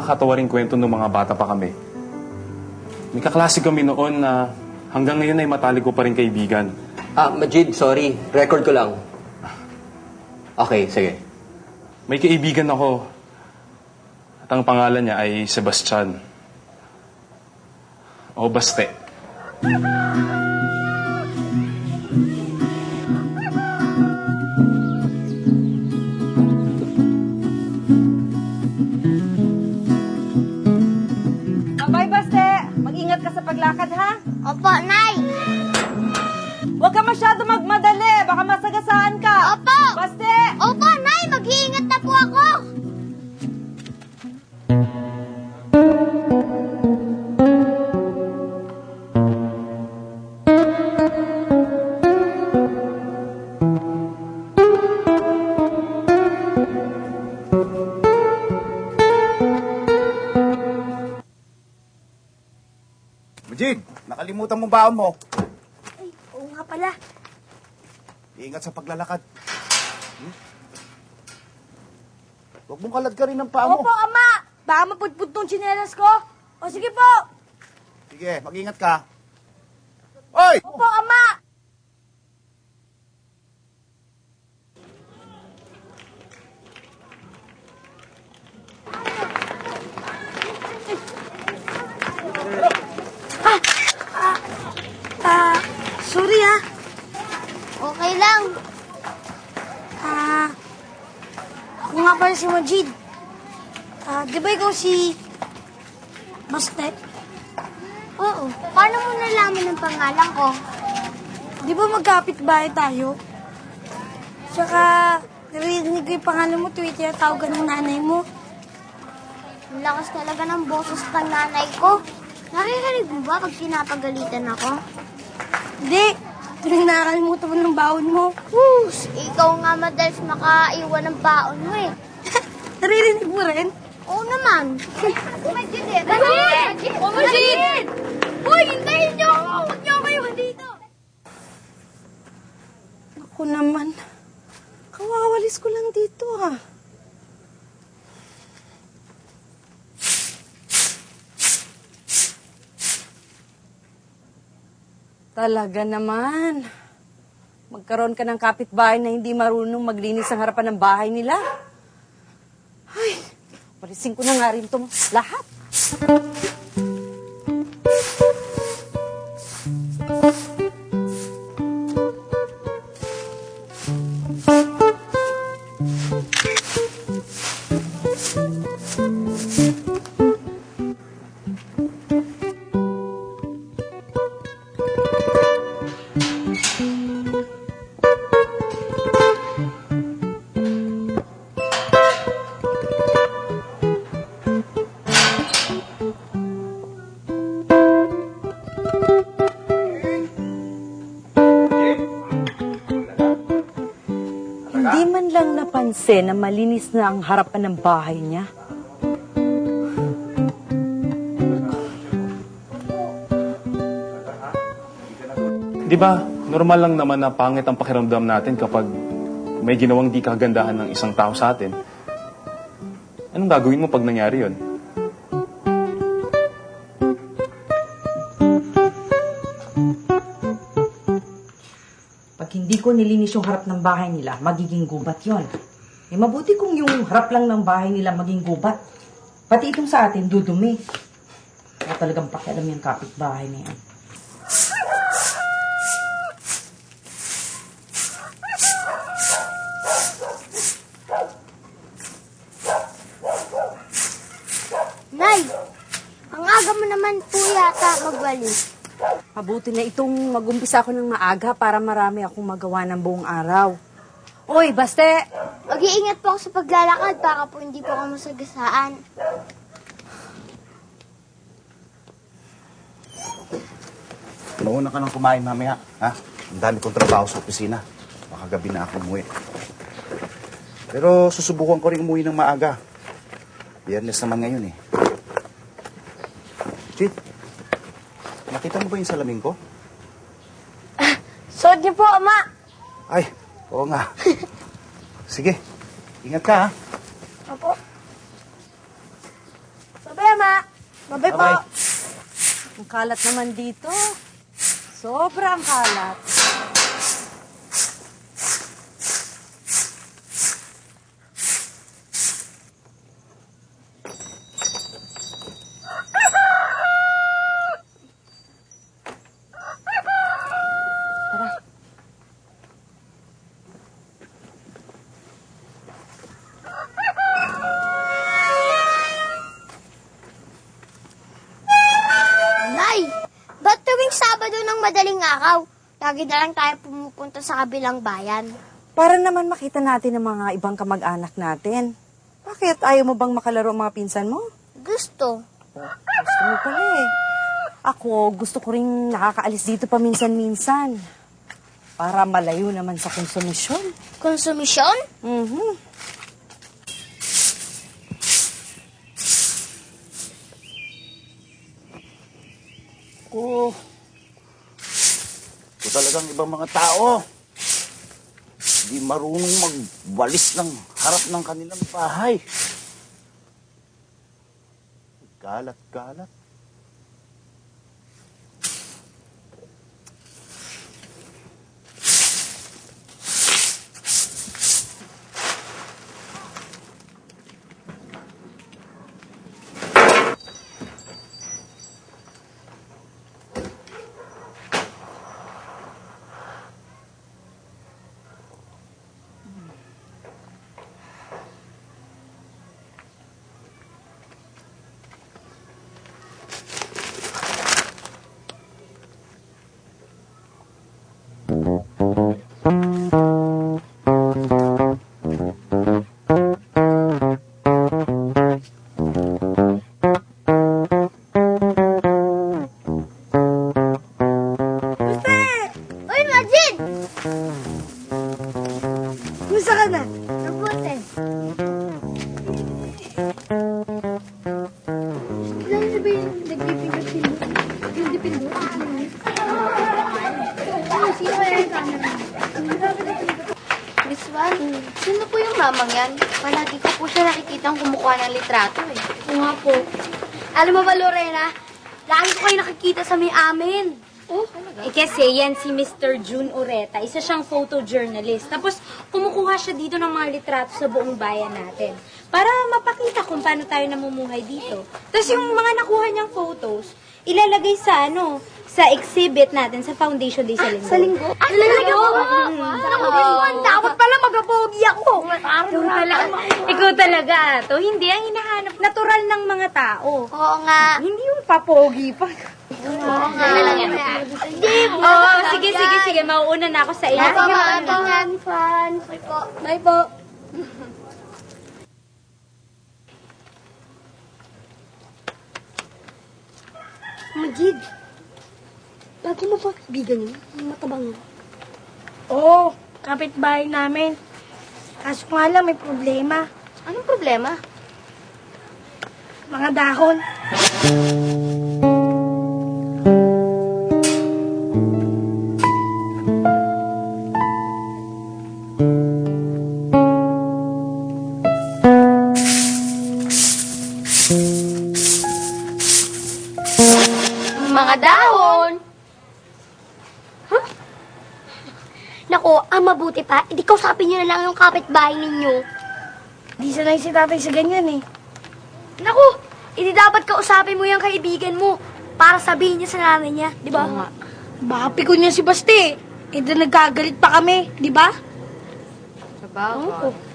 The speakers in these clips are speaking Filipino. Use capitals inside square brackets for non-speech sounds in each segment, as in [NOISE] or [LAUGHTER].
nakakatawa rin kwento ng mga bata pa kami. May kaklase kami noon na hanggang ngayon ay matalik ko pa rin kaibigan. Ah, Majid, sorry. Record ko lang. Okay, sige. May kaibigan ako at ang pangalan niya ay Sebastian. O Baste. Ha? Opo, Nay! Huwag ka masyado magmadali. Nakalimutan mo baon mo. Ay, oo nga pala. Ingat sa paglalakad. Hmm? Huwag mong kalad ka rin ng paa mo. Opo, Ama! Baka mapudpud tong tsinelas ko. O sige po! Sige, mag-ingat ka. Hoy! Opo, Ama! Ah, sorry ah. Okay lang. Ah, ako nga pala si Majid. Ah, di ba ikaw si... Baste? Oo. Paano mo nalaman ang pangalan ko? Di ba magkapit bahay tayo? Tsaka, narinig ko yung pangalan mo, tuwing tinatawagan ng nanay mo. Ang lakas talaga ng boses ng nanay ko. Naririnig mo ba pag pinapagalitan ako? Hindi, tuwing nakakalimutan mo ng baon mo. Whoos! Ikaw nga madalas makaiwan ng baon mo eh. Naririnig mo rin? Oo naman. Majid eh. Majid! Oh, Majid! Uy, hintayin niyo ako! Huwag niyo ako iwan dito! Ako naman. Kawawalis ko lang dito ah. Talaga naman. Magkaroon ka ng kapitbahay na hindi marunong maglinis ang harapan ng bahay nila. Ay, palisin ko na nga rin itong lahat. Lang napansin na malinis na ang harapan ng bahay niya. Di ba, normal lang naman na pangit ang pakiramdam natin kapag may ginawang di kagandahan ng isang tao sa atin. Anong gagawin mo pag nangyari yon? Hindi ko nilinis yung harap ng bahay nila, magiging gubat yon. Eh, mabuti kung yung harap lang ng bahay nila maging gubat. Pati itong sa atin, dudumi. Kaya talagang pakialam yung kapitbahay na yan. Nay! Ang aga mo naman po yata magwalis. Mabuti na itong mag-umpisa ako ng maaga para marami akong magawa ng buong araw. Oy, baste! Mag-iingat po ako sa paglalakad para po hindi po ako masagasaan. Mauna ka nang kumain mamaya, ha? Ang dami kong trabaho sa opisina. Baka gabi na ako umuwi. Pero susubukan ko rin umuwi ng maaga. Biyernes naman ngayon eh. Nakita mo ba yung salamin ko? [LAUGHS] Suot niyo po, Ama! Ay, oo nga. [LAUGHS] Sige, ingat ka ha. Opo. Bye-bye po. Bye-bye. Ang kalat naman dito. Sobrang kalat. Lagi na lang tayo pumupunta sa kabilang bayan? Para naman makita natin ang mga ibang kamag-anak natin. Bakit? Ayaw mo bang makalaro ang mga pinsan mo? Gusto. Gusto mo pala eh. Ako, gusto ko rin nakakaalis dito paminsan-minsan. Para malayo naman sa konsumisyon. Konsumisyon? Mhm. Ko. Talagang ibang mga tao. Hindi marunong magwalis ng harap ng kanilang bahay. Galat-galat. Uy, Lagi ko kayo nakikita sa may amin. Oh, Eh kasi yan si Mr. June Ureta, isa siyang photojournalist. Tapos kumukuha siya dito ng mga litrato sa buong bayan natin. Para mapakita kung paano tayo namumuhay dito. Tapos yung mga nakuha niyang photos, ilalagay sa ano, sa exhibit natin sa Foundation Day sa linggo. Sa linggo? Ay, talaga? Naku, Miss Wan, dapat pala magapogi ako. Ikaw talaga, ikaw talaga, to. Hindi ang hinahanap. Natural ng mga tao. Oo nga. Hindi yung papogi pa. Oo nga. Hindi, Oo, sige, sige, sige. Mauuna na ako sa iyo. Bye po. Bye po. Bye po. Majid, bago mo pa kaibigan yun, yung matabang yun. Oo, kapitbahay namin. Kaso nga lang, may problema. Anong problema? Mga dahon. Mga dahon! Huh? Nako, ang mabuti pa, hindi kausapin nyo na lang yung kapitbahay ninyo. Di sanay si tatay sa ganyan eh. Naku, hindi dapat kausapin mo yung kaibigan mo para sabihin niya sa nanay niya, di ba? Baka pikon niya si Basti. Eh, di nagkagalit pa kami, di ba? Oo.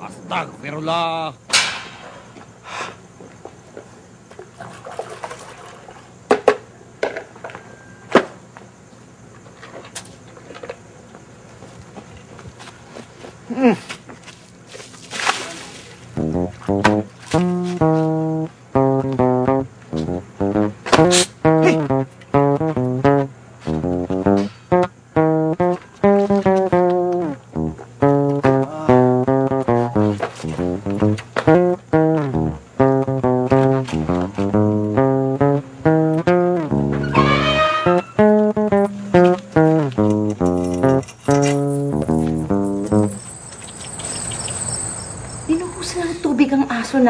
Astagfirullah.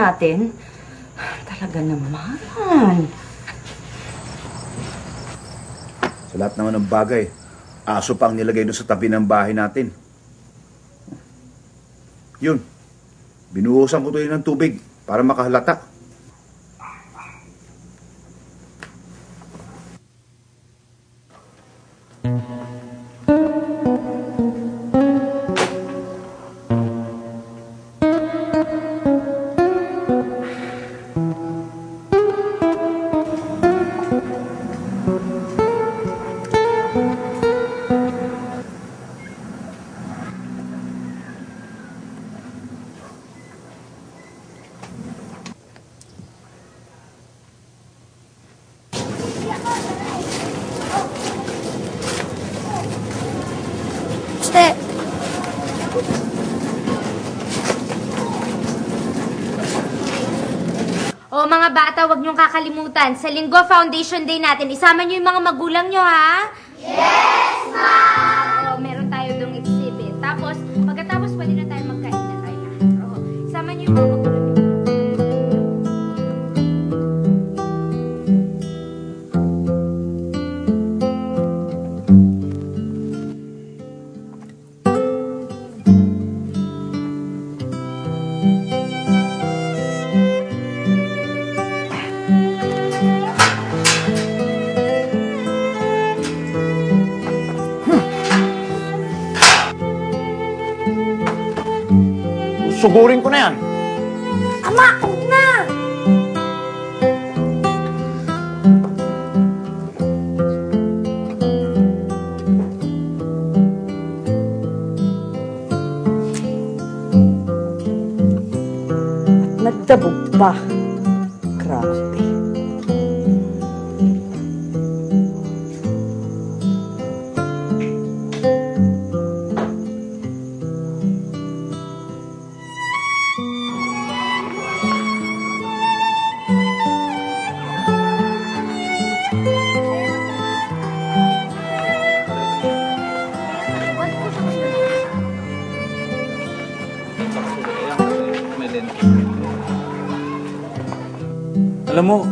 Natin. Talaga naman. Sa lahat naman ng bagay, aso pa ang nilagay doon sa tabi ng bahay natin. Yun. Binuhusan ko tuloy ng tubig para makahalata. O mga bata, wag niyong kakalimutan. Sa linggo, Foundation Day natin. Isama niyo yung mga magulang niyo, ha? Yes, ma'am! Sugurin ko na yan. ama, huwag na! Nagdabog pa. Alam mo,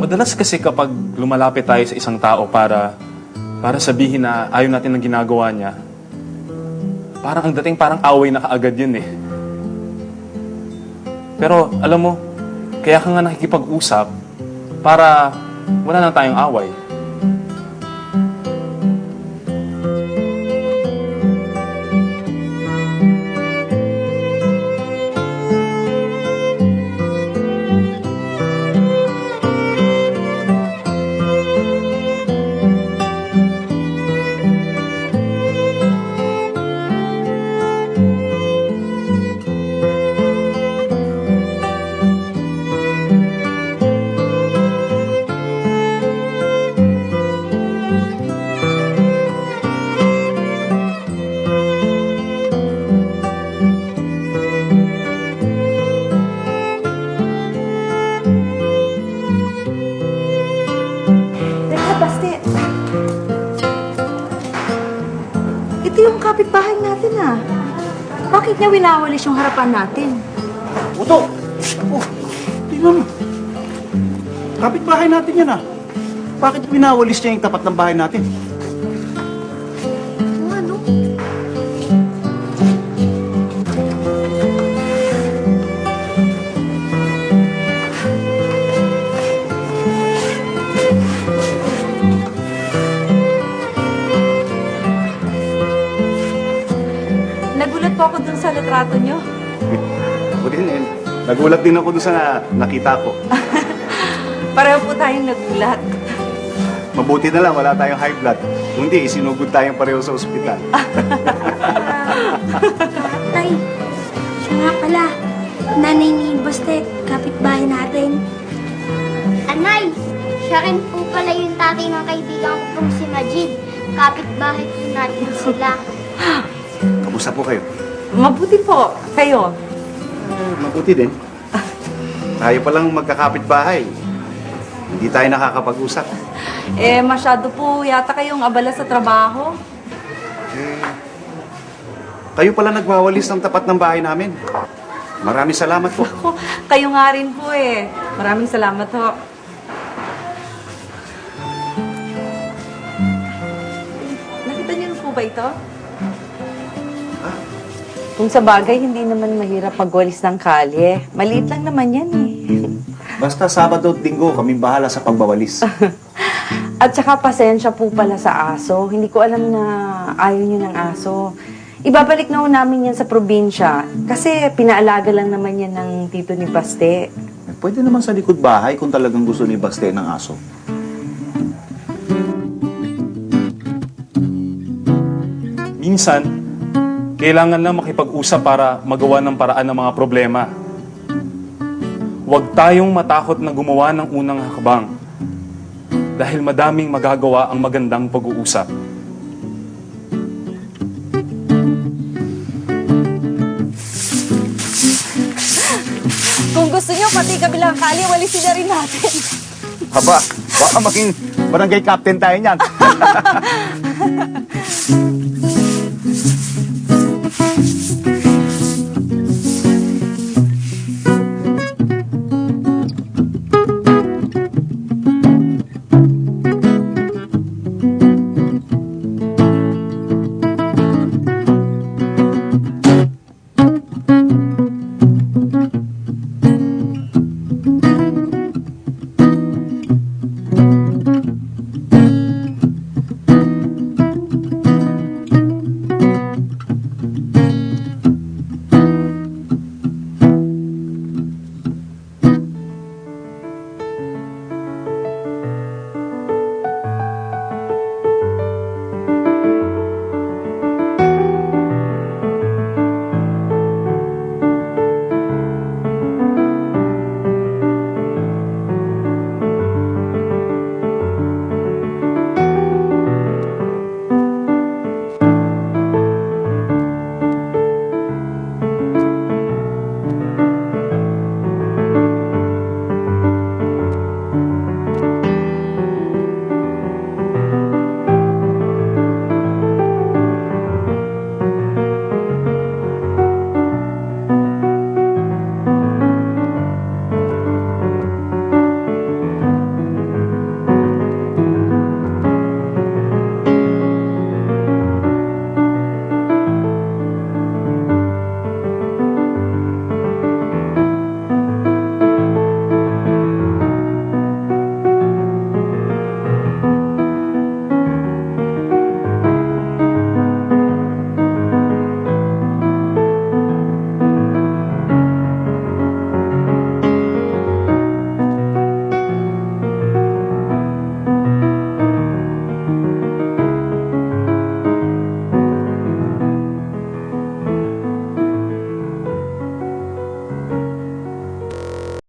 madalas kasi kapag lumalapit tayo sa isang tao para para sabihin na ayaw natin ng ginagawa niya, parang ang dating parang away na kaagad yun eh. Pero alam mo, kaya ka nga nakikipag-usap para wala na tayong away. Bakit niya winawalis yung harapan natin? Uto! Oh, tingnan mo. Kapit-bahay natin yan ah. Bakit pinawalis niya yung tapat ng bahay natin? Ako dun sa litrato niyo. Ako din eh. Nagulat din ako doon sa na- nakita ko. [LAUGHS] Pareho po tayong nagulat. Mabuti na lang, wala tayong high blood. Kung Hindi, isinugod tayong pareho sa ospital. [LAUGHS] Tay, siya nga pala. Nanay ni Baste, kapitbahay natin. Anay, siya rin po pala yung tatay ng kaibigan ko pong si Majid. Kapit-bahay po natin sila. [LAUGHS] Kamusta po kayo? Mabuti po. Kayo. Mabuti din. [LAUGHS] Tayo palang magkakapit-bahay. Hindi tayo nakakapag-usap. Eh, masyado po yata kayong abala sa trabaho. Kayo pala nagwawalis ng tapat ng bahay namin. Maraming salamat po. Ako, kayo nga rin po eh. Maraming salamat ho. Nakita niyo po ba ito? Kung sa bagay, hindi naman mahirap magwalis ng kalye. Maliit lang naman yan eh. [LAUGHS] Basta Sabado at Linggo, kaming bahala sa pagbawalis. [LAUGHS] At saka pasensya po pala sa aso. Hindi ko alam na ayaw niyo ng aso. Ibabalik na ho namin yan sa probinsya. Kasi pinaalaga lang naman yan ng tito ni Baste. Pwede naman sa likod bahay kung talagang gusto ni Baste ng aso. Minsan, kailangan lang makipag-usap para magawa ng paraan ng mga problema. Huwag tayong matakot na gumawa ng unang hakbang dahil madaming magagawa ang magandang pag-uusap. Kung gusto niyo, pati kabilang kalye, walisin na rin natin. Haba, baka maging barangay captain tayo niyan. [LAUGHS]